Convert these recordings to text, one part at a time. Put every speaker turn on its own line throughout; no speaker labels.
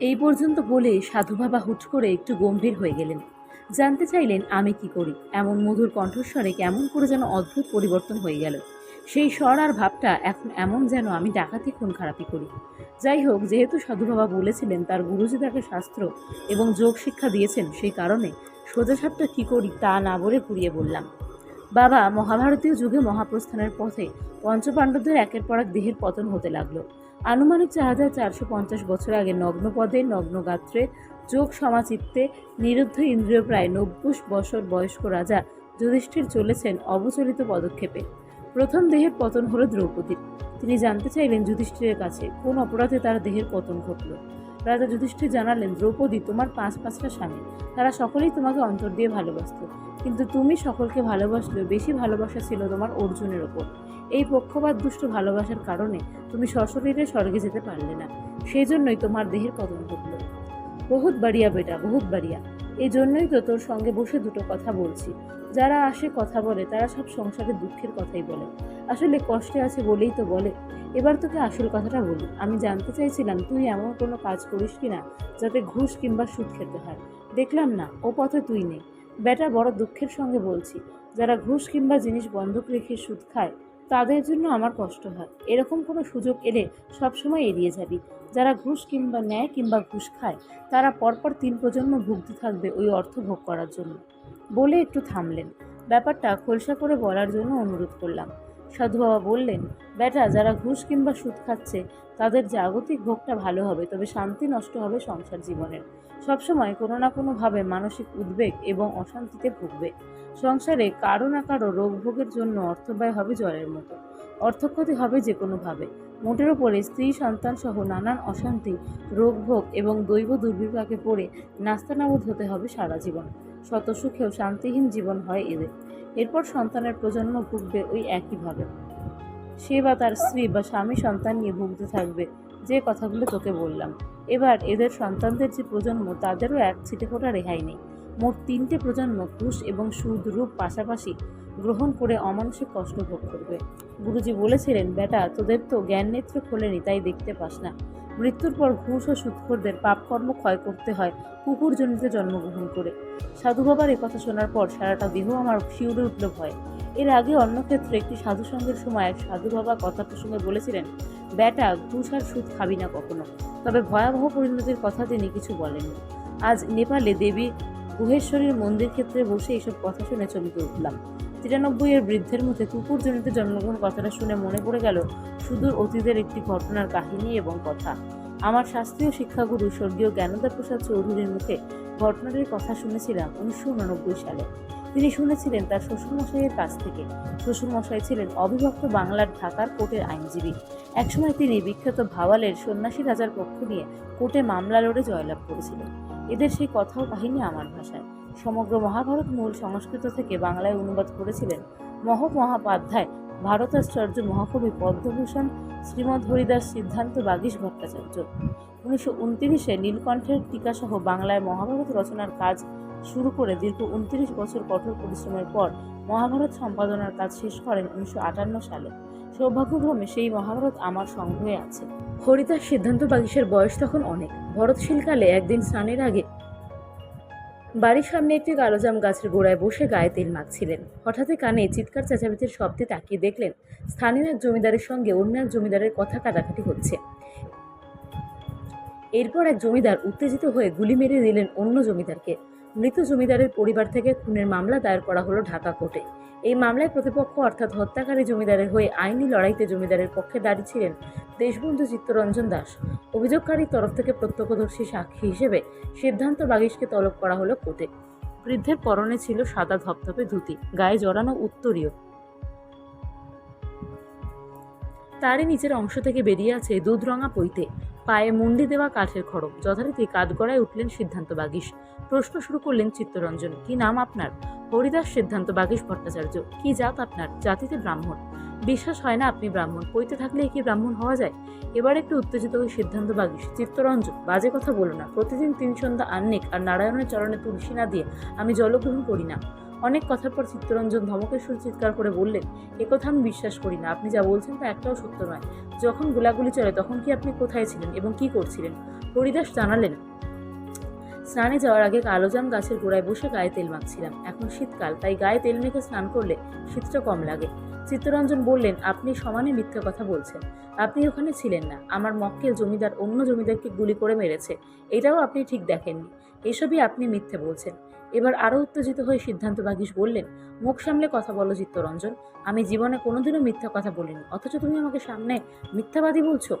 এই পর্যন্ত বলে সাধু বাবা হুট করে একটু গম্ভীর হয়ে গেলেন। জানতে চাইলেন, আমি কি করি? এমন মধুর কণ্ঠস্বরে কেমন করে যেন অদ্ভুত পরিবর্তন হয়ে গেল। সেই স্বর আর ভাবটা এখন এমন যেন আমি ডাকাতি খুন খারাপি করি। যাই হোক, যেহেতু সাধু বাবা বলেছিলেন তার গুরুজি তাকে শাস্ত্র এবং যোগ শিক্ষা দিয়েছেন সেই কারণে, সোজাসাপটা কী করি তা না বলে ঘুরিয়ে বললাম। বাবা মহাভারতীয় যুগে মহাপ্রস্থানের পথে পঞ্চপাণ্ডবদের একের পর এক দেহের পতন হতে লাগল। আনুমানিক চার হাজার চারশো পঞ্চাশ বছর আগে নগ্নপদে, নগ্নগাত্রে, যোগ সমাচিত্তে নিরুদ্ধ ইন্দ্রিয় প্রায় নব্বই বছর বয়স্ক রাজা যুধিষ্ঠির চলেছেন অবচলিত পদক্ষেপে। প্রথম দেহের পতন হলো দ্রৌপদীর। তিনি জানতে চাইলেন যুধিষ্ঠিরের কাছে কোন অপরাধে তার দেহের পতন ঘটল। রাজা যুধিষ্ঠির জানালেন, দ্রৌপদী, তোমার পাঁচ পাঁচটা স্বামী। তারা সকলেই তোমাকে অন্তর দিয়ে ভালোবাসত। কিন্তু তুমি সকলকে ভালোবাসলেও বেশি ভালোবাসা ছিল তোমার অর্জুনের ওপর। এই পক্ষপাত, দুষ্ট ভালোবাসার কারণে তুমি সশরীরে স্বর্গে যেতে পারলে না। সেই জন্যই তোমার দেহের পতন ঘটল। বহুত বাড়িয়া বেটা, বহুত বাড়িয়া। এই জন্যই তো তোর সঙ্গে বসে দুটো কথা বলছি। যারা আসে কথা বলে, তারা সব সংসারে দুঃখের কথাই বলে। আসলে কষ্টে আছে বলেই তো বলে। এবার তোকে আসল কথাটা বলি। আমি জানতে চাইছিলাম, তুই এমন কোনো কাজ করিস কি না যাতে ঘুষ কিংবা সুদ খেতে হয়। দেখলাম না, ও পথে তুই নেই। বেটা, বড় দুঃখের সঙ্গে বলছি, যারা ঘুষ কিংবা জিনিস বন্ধক রেখে সুদ খায় তাদের জন্য আমার কষ্ট হয়। এরকম কোনো সুযোগ এলে সবসময় এড়িয়ে যাবি। যারা ঘুষ কিংবা নেয় কিংবা ঘুষ খায়, তারা পরপর তিন প্রজন্ম ভুগতে থাকবে ওই অর্থ ভোগ করার জন্য। বলে একটু থামলেন। ব্যাপারটা খোলসা করে বলার জন্য অনুরোধ করলাম। সাধু বাবা বললেন, বেটা, যারা ঘুষ কিংবা সুদ খাচ্ছে, তাদের জাগতিক ভোগটা ভালো হবে, তবে শান্তি নষ্ট হবে সংসার জীবনের। সবসময় কোনো না কোনোভাবে মানসিক উদ্বেগ এবং অশান্তিতে ভুগবে। সংসারে কারও না কারও রোগ ভোগের জন্য অর্থব্যয় হবে জলের মতো। অর্থক্ষতি হবে যে কোনোভাবে। মোটের ওপরে স্ত্রী, সন্তান সহ নানান অশান্তি রোগভোগ এবং দৈব দুর্বিপাকে পড়ে নাস্তানাবুদ হতে হবে সারা জীবন। শত সুখেও শান্তিহীন জীবন হয় এদের। এরপর সন্তানের প্রজন্ম ভুগবে ওই একইভাবে সে বা তার স্ত্রী বা স্বামী সন্তান নিয়ে ভুগতে থাকবে, যে কথাগুলো তোকে বললাম। এবার এদের সন্তানদের যে প্রজন্ম, তাদেরও এক ছিটে ফোটা রেহাই নেই। মোট তিনটে প্রজন্ম ঘুষ এবং সুদ রূপ পাশাপাশি গ্রহণ করে অমানসিক কষ্ট ভোগ করবে। গুরুজি বলেছিলেন, বেটা, তোদের তো জ্ঞান নেত্র খোলেনি, তাই দেখতে পাস না। মৃত্যুর পর ঘুষ ও সুৎখোরদের পাপকর্ম ক্ষয় করতে হয় কুকুর জনিতে জন্মগ্রহণ করে। সাধু বাবার কথা শোনার পর সারাটা দেহ আমার শিউরে উঠল ভয়। এর আগে অন্য ক্ষেত্রে একটি সাধু সঙ্গের সময় এক সাধু বাবা কথা প্রসঙ্গে বলেছিলেন, ব্যাটা, ঘুষ আর সুদ খাবি না কখনো। তবে ভয়াবহ পরিণতির কথা তিনি কিছু বলেননি। আজ নেপালে দেবী গুহেশ্বরীর মন্দির ক্ষেত্রে বসে এসব কথা শুনে চমকে উঠলাম। তিরানব্বই এর বৃদ্ধের মধ্যে কুকুরজনিত জন্মগ্রহণ কথাটা শুনে মনে পড়ে গেল সুদূর অতীতের একটি ঘটনার কাহিনী এবং কথা। আমার শাস্ত্রীয় শিক্ষাগুরু স্বর্গীয় জ্ঞানদা প্রসাদ চৌধুরীর মুখে ঘটনাটির কথা শুনেছিলাম উনিশশো উননব্বই সালে। তিনি শুনেছিলেন তার শ্বশুরমশাইয়ের কাছ থেকে। শ্বশুরমশাই ছিলেন অবিভক্ত বাংলার ঢাকার কোর্টের আইনজীবী। একসময় তিনি বিখ্যাত ভাওয়ালের সন্ন্যাসী রাজার পক্ষ নিয়ে কোর্টে মামলা লড়ে জয়লাভ করেছিলেন। এদের সেই কথা ও কাহিনী আমার ভাষায়। সমগ্র মহাভারত মূল সংস্কৃত থেকে বাংলায় অনুবাদ করেছিলেন মহ মহাপাধ্যায় ভারতাশ্চর্য মহাকবি পদ্মভূষণ শ্রীমৎ হরিদাস সিদ্ধান্ত বাগীশ ভট্টাচার্য। উনিশশো উনত্রিশে নীলকণ্ঠের টিকাসহ বাংলায় মহাভারত রচনার কাজ শুরু করে দীর্ঘ উনত্রিশ বছর কঠোর পরিশ্রমের পর মহাভারত সম্পাদনার কাজ শেষ করেন উনিশশো আটান্ন সালে। সৌভাগ্যক্রমে সেই মহাভারত আমার সংগ্রহে আছে। হরিদাস সিদ্ধান্ত বাগীশের বয়স তখন অনেক। ভরতশীলকালে একদিন স্নানের আগে বাড়ির সামনে একটি কালোজাম গাছের গোড়ায় বসে গায়ে তেল মাখছিলেন। হঠাৎই কানে চিৎকার চেঁচামেচির শব্দে তাকিয়ে দেখলেন, স্থানীয় এক জমিদারের সঙ্গে অন্য এক জমিদারের কথা কাটাকাটি হচ্ছে। এরপর এক জমিদার উত্তেজিত হয়ে গুলি মেরে দিলেন অন্য জমিদারকে। মৃত জমিদারের পরিবার থেকে খুনের মামলা দায়ের করা হলো ঢাকা কোর্টে। এই মামলায় প্রতিপক্ষ অর্থাৎ হত্যাকারী জমিদারের হয়ে আইনি লড়াইতে জমিদারের পক্ষে দাঁড়িয়েছিলেন দেশবন্ধু চিত্তরঞ্জন দাস। অভিযোগকারীর তরফ থেকে প্রত্যক্ষদর্শী সাক্ষী হিসেবে সিদ্ধান্ত বাগিশকে তলব করা হলো কোর্টে। বৃদ্ধের পরনে ছিল সাদা ধপধপে ধুতি, গায়ে জড়ানো উত্তরীয়। তারই নিচের অংশ থেকে বেরিয়ে আছে দুধরঙা পইতে পায়ে মুন্ডি দেওয়া কাঠের খড়গ। যথারীতি কাঠগড়ায় উঠলেন সিদ্ধান্ত বাগিশ প্রশ্ন শুরু করলেন চিত্তরঞ্জন, কি নাম আপনার? হরিদাস সিদ্ধান্ত বাগিশ ভট্টাচার্য। কি জাত আপনার? জাতিতে ব্রাহ্মণ। বিশ্বাস হয় না আপনি ব্রাহ্মণ। পইতে থাকলে কি ব্রাহ্মণ হওয়া যায়? এবার একটু উত্তেজিত হয়ে সিদ্ধান্ত বাগিশ চিত্তরঞ্জন, বাজে কথা বলো না। প্রতিদিন তিন সন্ধ্যা আন্নিক আর নারায়ণের চরণে তুলসী না দিয়ে আমি জলগ্রহণ করি না। অনেক কথার পর চিত্তরঞ্জন ধমকের সুর চিৎকার করে বললেন একথা আমি বিশ্বাস করি না। আপনি যা বলছেন তা একটাও সত্য নয়। যখন গোলাগুলি চলে তখন কি আপনি কোথায় ছিলেন এবং কি করছিলেন? হরিদাস জানালেন, স্নানে যাওয়ার আগে কালোজাম গাছের গোড়ায় বসে গায়ে তেল মাখছিলাম। এখন শীতকাল, তাই গায়ে তেল মেখে স্নান করলে শীতটা কম লাগে। চিত্তরঞ্জন বললেন, আপনি সমানে মিথ্যা কথা বলছেন। আপনি ওখানে ছিলেন না। আমার মক্কেল জমিদার অন্য জমিদারকে গুলি করে মেরেছে। এটাও আপনি ঠিক দেখেননি। এসবই আপনি মিথ্যে বলছেন। এবার আরও উত্তেজিত হয়ে সিদ্ধান্ত বাগিশ বললেন, মুখ সামলে কথা বলো চিত্তরঞ্জন। আমি জীবনে কোনোদিনও মিথ্যা কথা বলিনি। অথচ তুমি আমাকে সামনে মিথ্যাবাদী বলছো?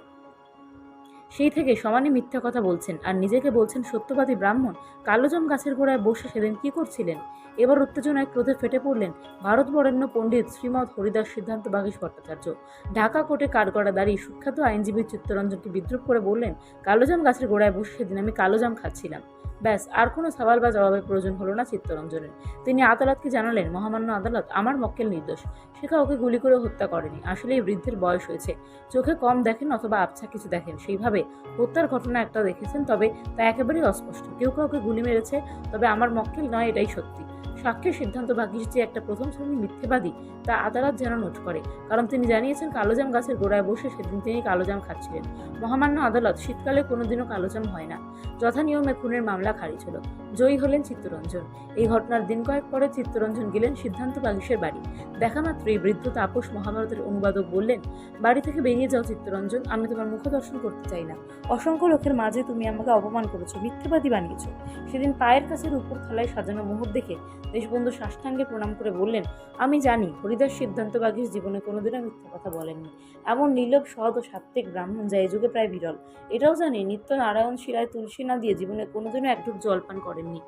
সেই থেকে সমানে মিথ্যা কথা বলছেন আর নিজেকে বলছেন সত্যবাদী ব্রাহ্মণ। কালোজম গাছের গোড়ায় বসে সেদিন কি করছিলেন? এবার উত্তেজনায় ক্রোধে ফেটে পড়লেন ভারত বরেণ্য পণ্ডিত শ্রীমৎ হরিদাস সিদ্ধান্ত বাগীশ ভট্টাচার্য। ঢাকা কোর্টে কাঠগড়া দাঁড়িয়ে সুখ্যাত আইনজীবী চিত্তরঞ্জনকে বিদ্রুপ করে বললেন, কালোজাম গাছের গোড়ায় বসে সেদিন আমি কালোজাম খাচ্ছিলাম। ব্যাস, আর কোনো সওয়াল বা জবাবের প্রয়োজন হলো না চিত্তরঞ্জনের। তিনি আদালতকে জানালেন, মহামান্য আদালত আমার মক্কেল নির্দোষ। শেখা ওকে গুলি করে হত্যা করেনি। আসলে এই বৃদ্ধের বয়স হয়েছে। চোখে কম দেখেন অথবা আবছা কিছু দেখেন। সেইভাবে হত্যার ঘটনা একটা দেখেছেন, তবে তা একেবারেই অস্পষ্ট। কেউ কাউকে গুলি মেরেছে, তবে আমার মক্কেল নয়, এটাই সত্যি। সাক্ষীর সিদ্ধান্ত ভাগ্যিস যে একটা প্রথম শ্রেণির মিথ্যেবাদী, তা আদালত যেন নোট করে। কারণ তিনি জানিয়েছেন, কালোজাম গাছের গোড়ায় বসে সেদিন তিনি কালোজাম খাচ্ছিলেন। মহামান্য আদালত, শীতকালে কোনোদিনও কালোজাম হয় না। যথা নিয়মে খুনের মামলা খারিজ হলো। জয়ী হলেন চিত্তরঞ্জন। এই ঘটনার দিন কয়েক পরে চিত্তরঞ্জন গেলেন সিদ্ধান্ত বাগিসের বাড়ি। দেখা মাত্রই বৃদ্ধ তাপস মহাভারতের অনুবাদক বললেন, বাড়ি থেকে বেরিয়ে যাও চিত্তরঞ্জন, আমি তোমার মুখ দর্শন করতে চাই না। অসংখ্য লোকের মাঝে তুমি আমাকে অপমান করেছ, মিথ্যেবাদী বানিয়েছো। সেদিন পায়ের কাছের উপর থালায় সাজানো মোহর দেখে দেশবন্ধু সাষ্টাঙ্গে প্রণাম করে বললেন, আমি জানি হরিদাস সিদ্ধান্ত বাগিস জীবনে কোনোদিনও মিথ্যা কথা বলেননি। এমন নির্লোভ সৎ ও সাত্ত্বিক ব্রাহ্মণ যা এই যুগে প্রায় বিরল। এটাও জানি নিত্য নারায়ণ শিলায় তুলসী না দিয়ে জীবনে কোনোদিনও এক ঢুক জল পান করেননি।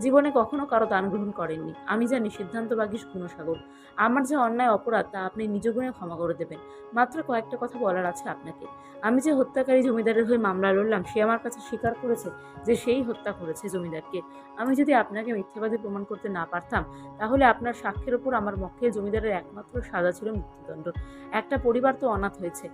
জীবনে কখনো কারও দান গ্রহণ করেননি। আমি জানি সিদ্ধান্ত বাগিস গুণসাগর। আমার যে অন্যায় অপরাধ, তা আপনি নিজ গুণে ক্ষমা করে দেবেন। মাত্র কয়েকটা কথা বলার আছে আপনাকে। আমি যে হত্যাকারী জমিদারের হয়ে মামলা লড়লাম, সে আমার কাছে স্বীকার করেছে যে সেই হত্যা করেছে জমিদারকে। আমি যদি আপনাকে মিথ্যাবাদী প্রমাণ করতে না পারতাম, তাহলে আপনার সাক্ষ্যের ওপর আমার মক্কেল জমিদারের একমাত্র সাজা ছিল মৃত্যুদণ্ড। একটা পরিবার তো অনাথ হয়েছে।